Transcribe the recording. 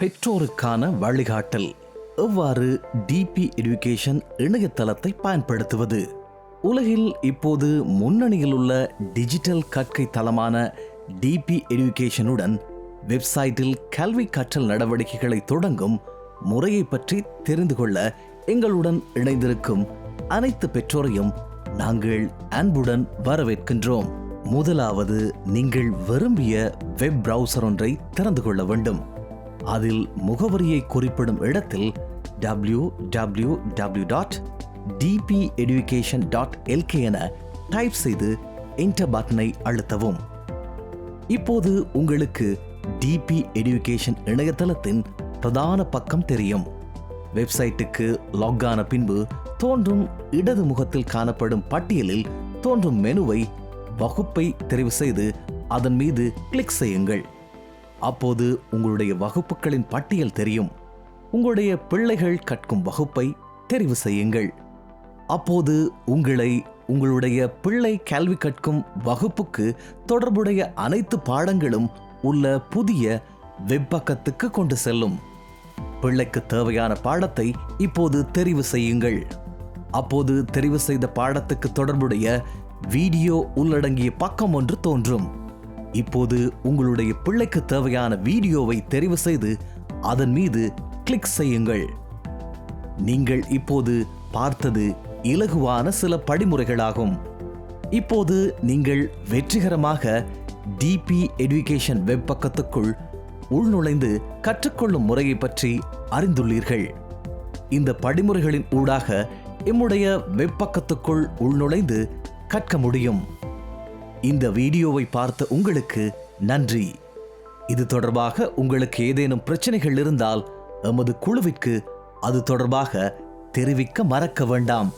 பெற்றோருக்கான வழிகாட்டல். எவ்வாறு DP education இணையதளத்தை பயன்படுத்துவது? உலகில் இப்போது முன்னணியில் உள்ள டிஜிட்டல் கற்கை தளமான டிபி எடுகேஷனுடன் வெப்சைட்டில் கல்வி கற்றல் நடவடிக்கைகளை தொடங்கும் முறையை பற்றி தெரிந்து கொள்ள எங்களுடன் இணைந்திருக்கும் அனைத்து பெற்றோரையும் நாங்கள் அன்புடன் வரவேற்கின்றோம். முதலாவது நீங்கள் விரும்பிய வெப் பிரவுசர் ஒன்றை திறந்து கொள்ள வேண்டும். அதில் முகவரியை குறிப்பிடும் இடத்தில் W W W dot DP education dot LK என டைப் செய்து என்டர் பட்டனை அழுத்தவும். இப்போது உங்களுக்கு டிபி எடுகேஷன் இணையதளத்தின் பிரதான பக்கம் தெரியும். வெப்சைட்டுக்கு லாக்கான பின்பு தோன்றும் இடது முகத்தில் காணப்படும் பட்டியலில் தோன்றும் மெனுவை வகுப்பை தெரிவு செய்து அதன் மீது கிளிக் செய்யுங்கள். அப்போது உங்களுடைய வகுப்புகளின் பட்டியல் தெரியும். உங்களுடைய பிள்ளைகள் கற்கும் வகுப்பை தெரிவு செய்யுங்கள். அப்போது உங்களை உங்களுடைய பிள்ளை கல்வி கற்கும் வகுப்புக்கு தொடர்புடைய அனைத்து பாடங்களும் உள்ள புதிய வெப்பக்கத்துக்கு கொண்டு செல்லும். பிள்ளைக்கு தேவையான பாடத்தை இப்போது தெரிவு செய்யுங்கள். அப்போது தெரிவு செய்த பாடத்துக்கு தொடர்புடைய வீடியோ உள்ளடங்கிய பக்கம் ஒன்று தோன்றும். இப்போது உங்களுடைய பிள்ளைக்கு தேவையான வீடியோவை தெரிவு செய்து அதன் மீது கிளிக் செய்யுங்கள். நீங்கள் இப்போது பார்த்தது இலகுவான சில படிமுறைகளாகும். இப்போது நீங்கள் வெற்றிகரமாக டிபி எடுகேஷன் வெப் பக்கத்துக்குள் உள்நுழைந்து கற்றுக்கொள்ளும் முறையை பற்றி அறிந்துள்ளீர்கள். இந்த படிமுறைகளின் ஊடாக எம்முடைய வெப் பக்கத்துக்குள் உள்நுழைந்து கற்க முடியும். இந்த வீடியோவை பார்த்த உங்களுக்கு நன்றி. இது தொடர்பாக உங்களுக்கு ஏதேனும் பிரச்சனைகள் இருந்தால் எமது குழுவிற்கு அது தொடர்பாக தெரிவிக்க மறக்க வேண்டாம்.